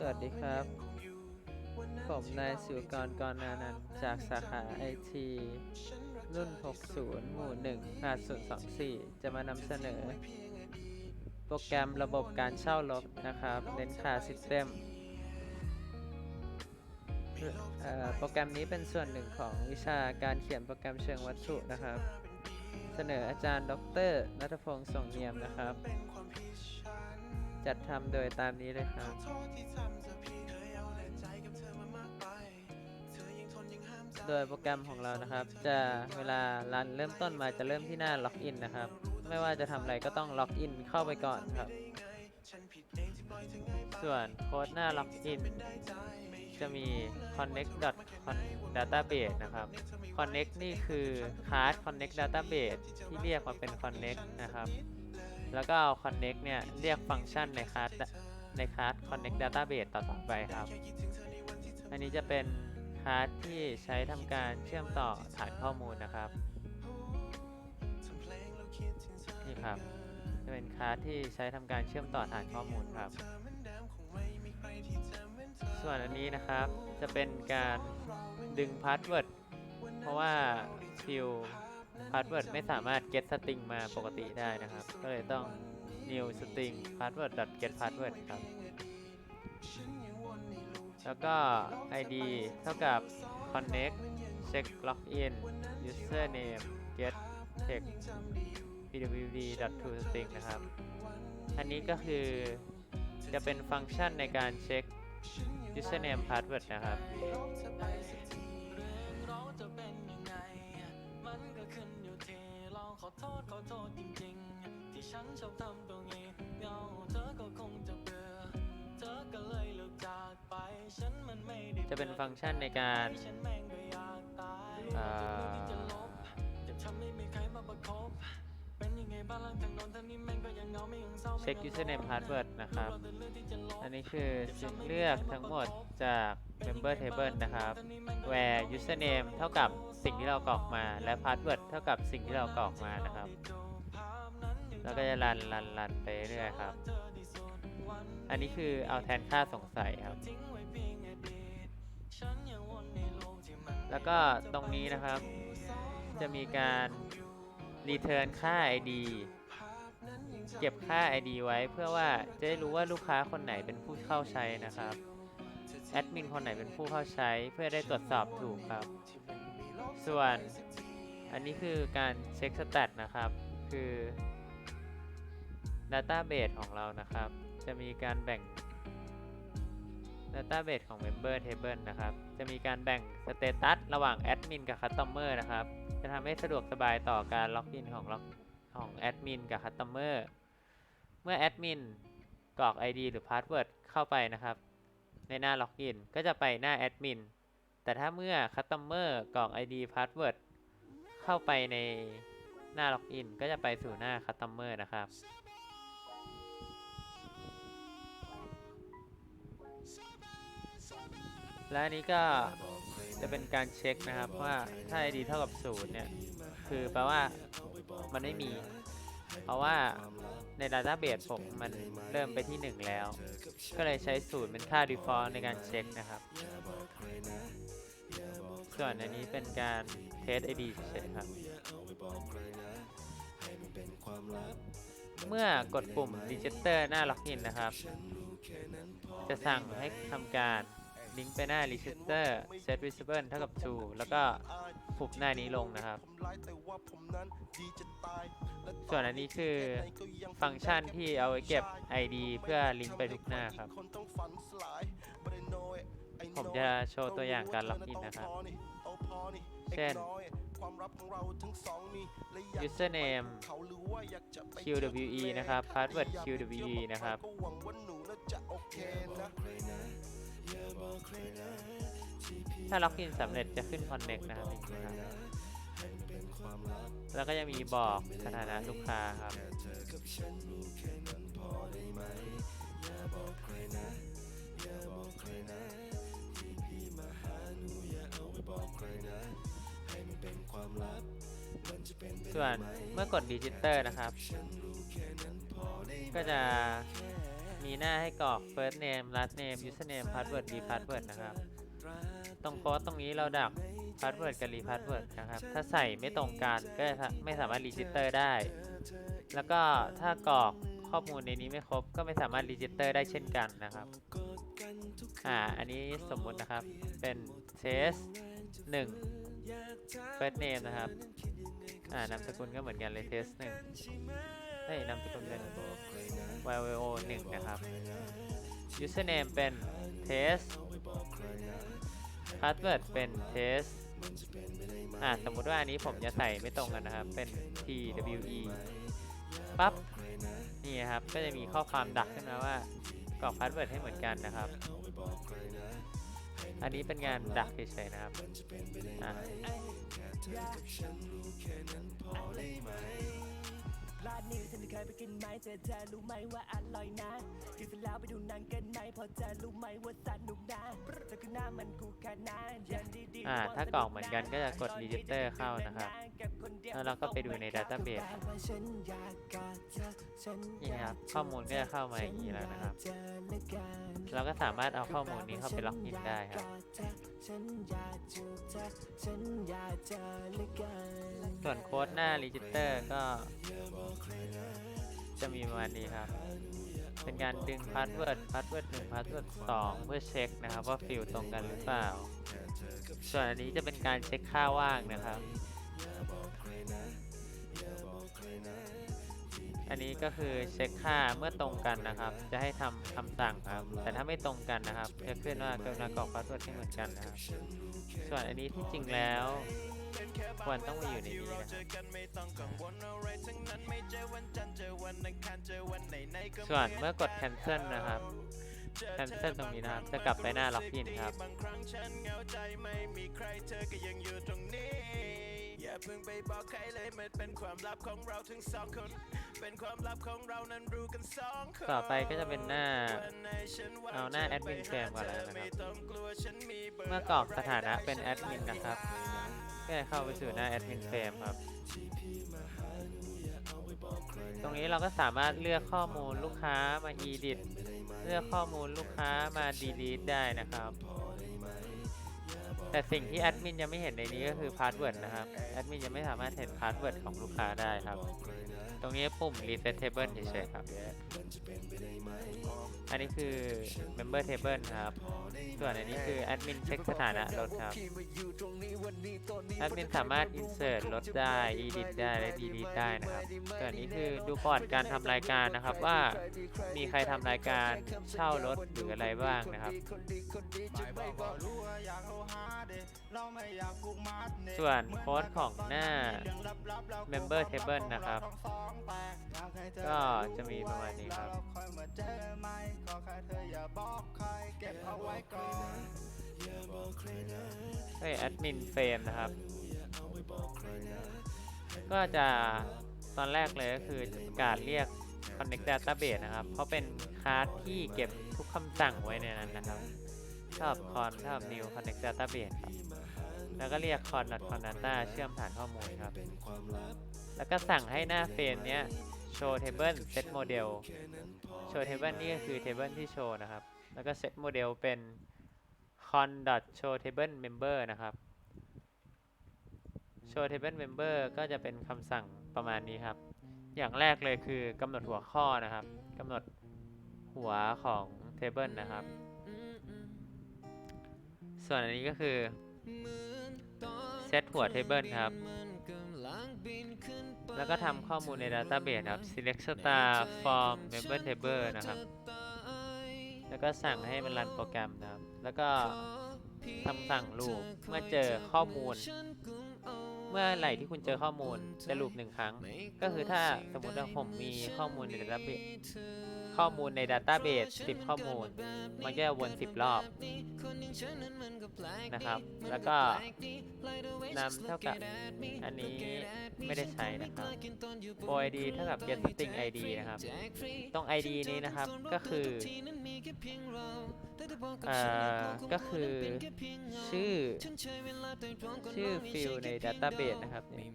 สวัสดีครับ ผมนายสิวกรกรนานันท์จากสาขาไอทีรุ่น 60 หมู่1 8024 จะมานำเสนอ โปรแกรมระบบการเช่ารถนะครับ เน้นค่าซิสเต็มโปรแกรมนี้เป็นส่วนหนึ่งของวิชาการเขียนโปรแกรมเชิงวัตถุนะครับ เสนออาจารย์ ดรนัทพงศ์ส่งเนียมนะครับ จัดทำโดยตามนี้เลยครับ โดยโปรแกรมของเรานะครับ จะเวลารันเริ่มต้นมาจะเริ่มที่หน้าล็อกอินนะครับ ไม่ว่าจะทำอะไรก็ต้องล็อกอินเข้าไปก่อนครับ ส่วนโค้ดหน้าล็อกอินจะมี connect database นะครับ connect นี่คือ class connect database ที่เรียกมาเป็น connect นะครับ แล้วก็เอา connect เนี่ย เรียกฟังก์ชันใน class ใน class connect database ต่อๆไปครับ อันนี้จะเป็นคลาสที่ใช้ทำการเชื่อมต่อฐานข้อมูลนะครับ นี่ครับ จะเป็นคลาสที่ใช้ทำการเชื่อมต่อฐานข้อมูลครับ ส่วนอันนี้นะครับจะเป็นการดึงพาสเวิร์ดเพราะว่าฟิล พาสเวิร์ดไม่สามารถ get string มาปกติได้นะครับ ก็เลยต้อง new string password get password ครับ แล้วก็ ID เท่ากับ connect check login username get text pwd to string นะครับ อันนี้ก็คือจะเป็นฟังก์ชันในการเช็ค username password นะครับ โทษขอโทษจริงๆ ที่ฉันชอบทำตัวงี้เงาเธอก็คงจะเบื่อเธอก็เลยเลิกจากไปฉันมันไม่ได้จะเป็นฟังก์ชันในการฉันแม่งก็อยากตายอ่าที่จะลบจะทำให้มีใครมาประคบเป็นยังไงบ้างหลังจากนอนทั้งนี้แม่งก็ยังเหงาไม่ยังเศร้าเช็ค username password นะครับ อันนี้คือสิ่งเลือกทั้งหมดจาก member table นะครับ where username เท่ากับ สิ่งที่เรากรอกมาและ password เท่ากับสิ่งที่เรากรอกมานะครับ แล้วก็จะรันรันรันไปเรื่อยครับ อันนี้คือเอาแทนค่าสงสัยครับ แล้วก็ตรงนี้นะครับ จะมีการ return ค่า ID เก็บค่า ID ไว้เพื่อว่าจะได้รู้ว่าลูกค้าคนไหนเป็นผู้เข้าใช้นะครับ แอดมินคนไหนเป็นผู้เข้าใช้เพื่อได้ตรวจสอบถูกครับ ส่วนอันนี้คือการเช็คสแตทนะครับ คือ Database ของเรานะครับ จะมีการแบ่ง Database ของ Member Table นะครับ จะมีการแบ่งสเตตัสระหว่างแอดมินกับ Customer นะครับ จะทำให้สะดวกสบายต่อการล็อกอินของล็อกของแอดมินกับ Customer เมื่อแอดมินกรอก ID หรือ Password เข้าไปนะครับ ในหน้าล็อกอินก็จะไปหน้าแอดมิน แต่ถ้าเมื่อ Customer กรอก ID Password เข้าไปในหน้าล็อกอินก็จะไปสู่หน้า Customer นะครับ และอันนี้ก็จะเป็นการเช็คนะครับว่าถ้า ID เท่ากับ0เนี่ย คือแปลว่ามันไม่มี เพราะว่าใน Database ผมมันเริ่มไปที่ 1 แล้ว ก็เลยใช้ศูนย์เป็นค่า default ในการเช็คนะครับ ส่วนอันนี้เป็นการ test ID เฉยๆครับ เมื่อกดปุ่ม register หน้า login นะครับ จะสั่งให้ทำการลิงก์ไปหน้า register set visible เท่ากับ true แล้วก็ผูกหน้านี้ลงนะครับ ส่วนอันนี้คือฟังก์ชันที่เอาไว้เก็บ ID เพื่อลิงก์ไปทุกหน้าครับ ผมจะโชว์ตัวอย่างการล็อกอินนะครับ เช่น username QWE นะครับ password QWE นะครับถ้าล็อกอินสำเร็จจะขึ้น connect นะครับอย่างนี้ครับแล้วก็ยังมีบอกสถานะลูกค้าครับ ส่วนเมื่อกดดิจิเตอร์นะครับ ก็จะมีหน้าให้กรอก first name last name username password re password นะครับ ตรงโค้ดตรงนี้เราดัก password กับ re password นะครับ ถ้าใส่ไม่ตรงกันก็ไม่สามารถ register ได้ แล้วก็ถ้ากรอกข้อมูลในนี้ไม่ครบ ก็ไม่สามารถ register ได้เช่นกันนะครับ อ่า อันนี้สมมุตินะครับ เป็น test 1 first name นะครับ อ่านามสกุลก็เหมือนกันเลย test 1เฮ้ยนามสกุลเป็น YVO 1นะครับ username เป็น test password เป็น test อ่าสมมุติว่าอันนี้ผมจะใส่ไม่ตรงกันนะครับ เป็น TWE ปั๊บ นี่นะครับ ก็จะมีข้อความดักขึ้นมาว่ากรอกพาสเวิร์ดให้เหมือนกันนะครับ อันนี้เป็นงานดักเฉยๆนะครับอะ ร้านนี้ฉันเคยไปกินไหมเธอเธอรู้ไหมว่าอร่อยนะกินเสร็จแล้วไปดูหนังกันไหมพอเธอรู้ไหมว่าสนุกนะเธอคือหน้ามันกูขนาดยันดีๆอ่าถ้ากรอกเหมือนกันก็จะกด register เข้านะครับแล้วเราก็ไปดูใน database นี่ครับข้อมูลก็จะเข้ามาอย่างนี้แล้วนะครับ เราก็สามารถเอาข้อมูลนี้เข้าไปล็อกอินได้ครับส่วนโค้ดหน้า register ก็จะมีประมาณนี้ครับ เป็นการดึงพาสเวิร์ดพาสเวิร์ดหนึ่งพาสเวิร์ดสองเพื่อเช็คนะครับว่าฟิลตรงกันหรือเปล่า ส่วนอันนี้จะเป็นการเช็คค่าว่างนะครับ อันนี้ก็คือเช็คค่าเมื่อตรงกันนะครับ จะให้ทำคำสั่งครับ แต่ถ้าไม่ตรงกันนะครับจะขึ้นว่ากรุณากรอกพาสเวิร์ดให้เหมือนกันนะครับ ส่วนอันนี้ที่จริงแล้ว ควรต้องมาอยู่ในนี้นะครับส่วนเมื่อกด cancel นะครับ cancel ตรงนี้นะครับ จะกลับไปหน้าล็อกอินครับอย่าเพิ่งไปบอกใครเลยมันเป็นความลับของเราทั้งสองคน เป็นความลับของเรานั้นรู้กันสองคนต่อไปก็จะเป็นหน้าวันไหนฉันว่งเอาหน้าจะ admin ไป frame ก่อนแล้วหานะครับไม่ต้องกลัวฉันมีบเมื่อกรอกสถานะเป็นแอดมินนะครับ ก็จะเข้าไปสู่หน้าแอดมินเฟรมครับ ตรงนี้เราก็สามารถเลือกข้อมูลลูกค้ามา edit เลือกข้อมูลลูกค้ามา delete ได้นะครับ แต่สิ่งที่แอดมินยังไม่เห็นในนี้ก็คือพาสเวิร์ดนะครับ แอดมินยังไม่สามารถเห็นพาสเวิร์ดของลูกค้าได้ครับ ตรงนี้ปุ่ม reset table เฉยๆครับ อันนี้คือ member table ครับ ส่วนอันนี้คือแอดมินเช็คสถานะรถครับแอดมินสามารถ insert รถได้ edit ได้ และ delete ได้นะครับ ส่วนนี้คือดูก่อนการทำรายการนะครับว่ามีใครทำรายการเช่ารถหรืออะไรบ้างนะครับ ส่วนโค้ดของหน้า member table นะครับก็จะมีประมาณนี้ครับเฮ้ยแอดมินเฟรมนะครับ ก็จะตอนแรกเลยก็คือจะประกาศเรียก connect database นะครับ เพราะเป็นคลาสที่เก็บทุกคำสั่งไว้ในนั้นนะครับชอบ con ชอบ new connect database ครับ แล้วก็เรียก con con data เชื่อมฐานข้อมูลครับ แล้วก็สั่งให้หน้าเฟรมเนี้ย show table set model show table นี่ก็คือ table ที่โชว์นะครับ แล้วก็ set model เป็น con show table member นะครับ show table member ก็จะเป็นคำสั่งประมาณนี้ครับ อย่างแรกเลยคือกำหนดหัวข้อนะครับกำหนดหัวของ table นะครับ ส่วนอันนี้ก็คือ set หัว table ครับ แล้วก็ทำข้อมูลใน database ครับ select star from member table นะครับ แล้วก็สั่งให้มันรันโปรแกรมนะครับ แล้วก็ทำสั่งลูปเมื่อเจอข้อมูล เมื่อไหร่ที่คุณเจอข้อมูลจะลูปหนึ่งครั้ง ก็คือถ้าสมมติว่าผมมีข้อมูลใน database ข้อมูลใน database 10 ข้อมูล มันก็จะวน 10 รอบนะครับ แล้วก็นำเท่ากับอันนี้ไม่ได้ใช้นะครับ for id เท่ากับ get string id นะครับ ตรง id นี้นะครับก็คือ อ่าก็คือชื่อ ชื่อฟิลใน Database นะครับนี่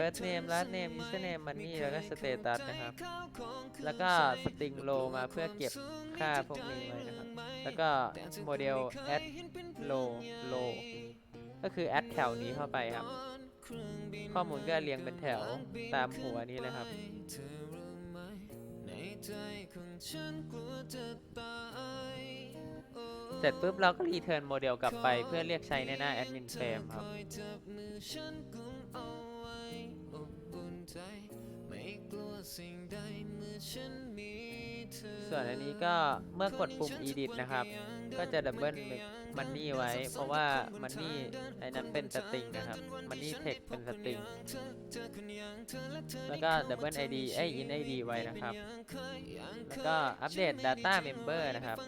First name last name username money แล้วก็ status นะครับ แล้วก็ string row มาเพื่อเก็บค่าพวกนี้ไว้นะครับ แล้วก็โมเดล add row row ก็คือ add แถวนี้เข้าไปครับ ข้อมูลก็เรียงเป็นแถวตามหัวนี้เลยครับ เสร็จปุ๊บเราก็รีเทิร์นโมเดลกลับไปเพื่อเรียกใช้ในหน้า admin frame ครับส่วนอันนี้ก็เมื่อกดปุ่ม edit นะครับ ก็ ก็จะดับเบิลมันนี่ไว้ เพราะว่ามันนี่ไอ้นั้นเป็นสตริงนะครับมันนี่เทคเป็นสตริงแล้วก็ดับเบิล id เอ้ย in id ไว้นะครับ แล้วก็อัปเดต data member นะครับ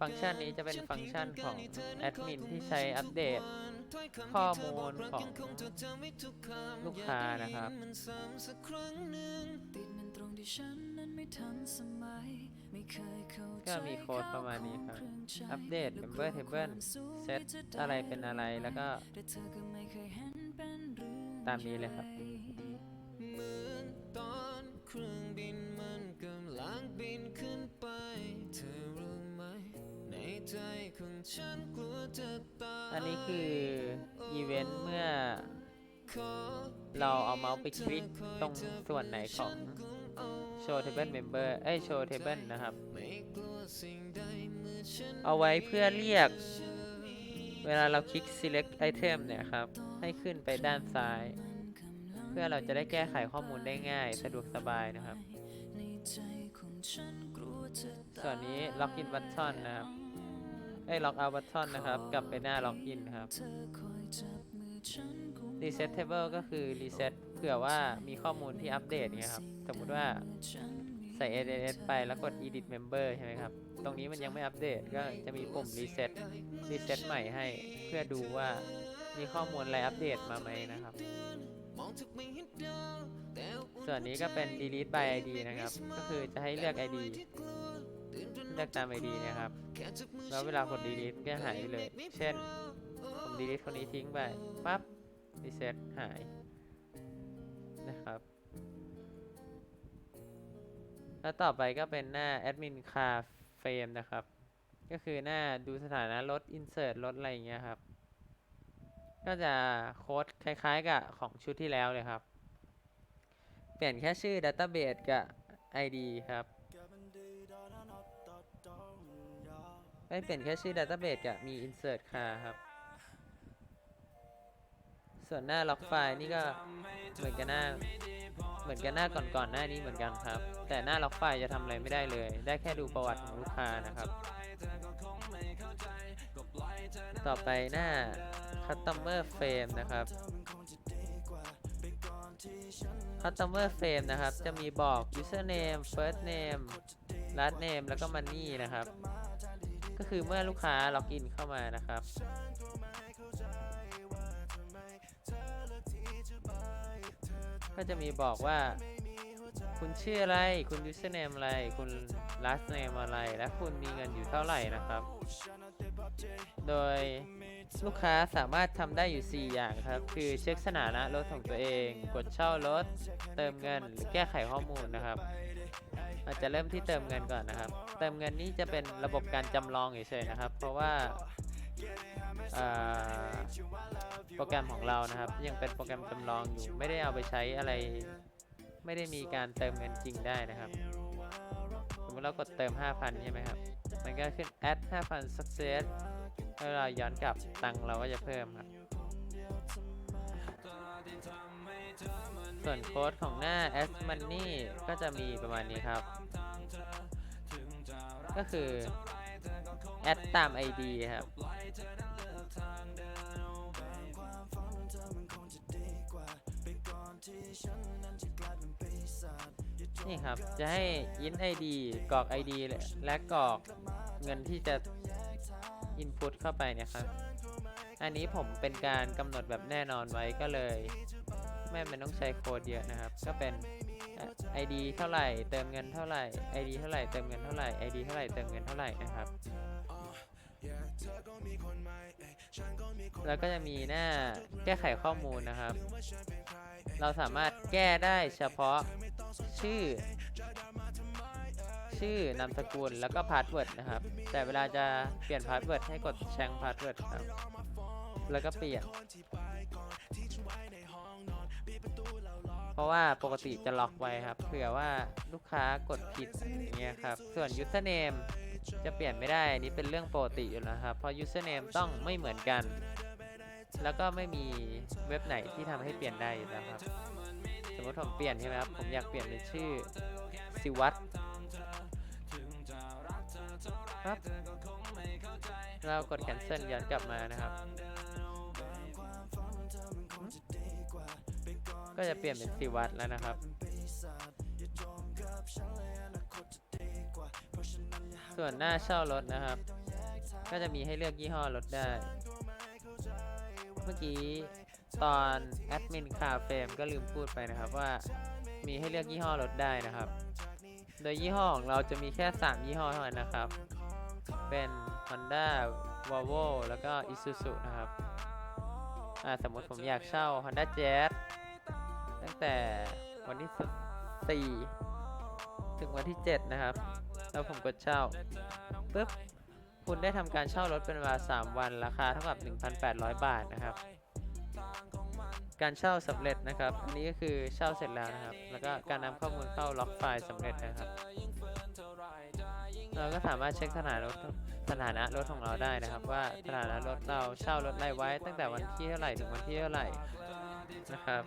ฟังก์ชันนี้จะเป็นฟังก์ชันของแอดมินที่ใช้อัปเดตข้อมูลของลูกค้านะครับ ติดมันตรงที่ฉันนั้นไม่ทันสมัยไม่เคยเข้าใจก็มีโค้ดประมาณนี้ครับข้าวของเครื่องใช้อัปเดตและ member ความ table สวยเซตจะด้อะไรเป็นอะไรแล้วก็แต่เธอก็ไม่เคยเห็นเป็นเรื่องตามนี้เลยครับใหญ่เหมือนตอนเครื่องบินมันกำลังบินขึ้นไป เธอรู้ไหมในใจของฉันกลัวจะตายอันนี้คืออีเวนต์เมื่อ เราเอาเมาส์ไปคลิกตรงส่วนไหนของ show table member เอ้ย show table นะครับ เอาไว้เพื่อเรียก เวลาเราคลิก select item เนี่ยครับ ให้ขึ้นไปด้านซ้าย เพื่อเราจะได้แก้ไขข้อมูลได้ง่าย สะดวกสบายนะครับในใจของฉันกลัวจะตายส่วนนี้ login button นะครับเอ้ย log out button นะครับ กลับไปหน้า login ครับเธอคอยจับมือฉันกุม reset table ก็คือ reset เผื่อว่ามีข้อมูลที่อัปเดตเนี่ยครับ สมมุติว่าใส่ ads ไปแล้วกด edit member ใช่ไหมครับ ตรงนี้มันยังไม่อัปเดตก็จะมีปุ่ม reset reset ใหม่ให้ เพื่อดูว่ามีข้อมูลอะไรอัปเดตมาไหมนะครับ ส่วนนี้ก็เป็น delete by id นะครับ ก็คือจะให้เลือก id เลือกตาม id นะครับ แล้วเวลากด delete ก็หายไปเลย เช่น ผม delete คนนี้ทิ้งไป ปั๊บ reset หายนะครับ แล้วต่อไปก็เป็นหน้า admin car frame นะครับ ก็คือหน้าดูสถานะรถ insert รถอะไรอย่างเงี้ยครับ ก็จะโค้ดคล้ายๆกับของชุดที่แล้วเลยครับ เปลี่ยนแค่ชื่อ database กับ id ครับไม่เปลี่ยนแค่ชื่อ database กับมี insert car ครับ ส่วนหน้าล็อกไฟล์นี่ก็เหมือนกันหน้าเหมือนกันหน้าก่อนๆหน้านี้เหมือนกันครับ แต่หน้าล็อกไฟล์จะทำอะไรไม่ได้เลย ได้แค่ดูประวัติของลูกค้านะครับ ต่อไปหน้า customer frame นะครับ customer frame นะครับ จะมีบอก username first name last name แล้วก็ money นะครับ ก็คือเมื่อลูกค้าล็อกอินเข้ามานะครับ ก็จะมีบอกว่า คุณชื่ออะไร คุณ username อะไร คุณ last name อะไร และคุณมีเงินอยู่เท่าไหร่นะครับ โดยลูกค้าสามารถทำได้อยู่ 4 อย่างครับ คือเช็คสถานะรถของตัวเอง กดเช่ารถ เติมเงิน หรือแก้ไขข้อมูลนะครับ อาจจะเริ่มที่เติมเงินก่อนนะครับ เติมเงินนี้จะเป็นระบบการจำลองเฉยๆนะครับ เพราะว่า โปรแกรมของเรานะครับ ยังเป็นโปรแกรมจำลองอยู่ ไม่ได้เอาไปใช้อะไร ไม่ได้มีการเติมเงินจริงได้นะครับสมมติเรากดเติม 5,000 ใช่ไหมครับ มันก็ขึ้น add 5,000 success ถ้าเราย้อนกลับตังเราก็จะเพิ่มครับ ส่วนโค้ดของหน้า add money ก็จะมีประมาณนี้ครับ ก็คือ add ตาม ID ครับ นี่ครับ จะให้ in ID กรอก ID และกรอกเงินที่จะ input เข้าไปเนะครับ อันนี้ผมเป็นการกำหนดแบบแน่นอนไว้ก็เลย ไม่เป็นต้องใช้โค้ดเยอะนะครับ ก็เป็น ID เท่าไหร่ เติมเงินเท่าไหร่ ID เท่าไหร่ เติมเงินเท่าไหร่ ID เท่าไหร่ เติมเงินเท่าไหร่นะครับ แล้วก็จะมีหน้าแก้ไขข้อมูลนะครับ เราสามารถแก้ได้เฉพาะชื่อ ชื่อนามสกุลแล้วก็พาสเวิร์ดนะครับ แต่เวลาจะเปลี่ยนพาสเวิร์ดให้กดแชงพาสเวิร์ดครับ แล้วก็เปลี่ยน เพราะว่าปกติจะล็อกไว้ครับ เผื่อว่าลูกค้ากดผิดอย่างเงี้ยครับ ส่วน username จะเปลี่ยนไม่ได้นี้เป็นเรื่องปกติอยู่แล้วครับ เพราะ username ต้องไม่เหมือนกัน แล้วก็ไม่มีเว็บไหนที่ทำให้เปลี่ยนได้อยู่แล้วครับ สมมติผมเปลี่ยนใช่ไหมครับ ผมอยากเปลี่ยนเป็นชื่อสิวัตครับ เรากด cancel ย้อนกลับมานะครับ ก็จะเปลี่ยนเป็นสิวัตแล้วนะครับ ส่วนหน้าเช่ารถนะครับ ก็จะมีให้เลือกยี่ห้อรถได้ เมื่อกี้ตอนแอดมินคาเฟมก็ลืมพูดไปนะครับว่ามีให้เลือกยี่ห้อรถได้นะครับ โดยยี่ห้อของเราจะมีแค่ 3 ยี่ห้อเท่านั้นนะครับ เป็น Honda Volvo แล้วก็ Isuzu นะครับอ่าสมมติผมอยากเช่า Honda Jazz ตั้งแต่วันที่4ถึงวันที่ 7 นะครับ แล้วผมกดเช่าปุ๊บ คุณได้ทำการเช่ารถเป็นเวลา 3 วัน ราคาเท่ากับ 1,800 บาทนะครับ การเช่าสำเร็จนะครับ อันนี้ก็คือเช่าเสร็จแล้วนะครับ แล้วก็การนำข้อมูลเข้าล็อกไฟล์สำเร็จนะครับ เราก็สามารถเช็คสถานะรถสถานะรถของเราได้นะครับ ว่าสถานะรถเราเช่ารถอะไรไว้ ตั้งแต่วันที่เท่าไหร่ถึงวันที่เท่าไหร่นะครับ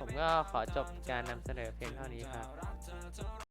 ผมก็ขอจบการนำเสนอเพียงเท่านี้ครับ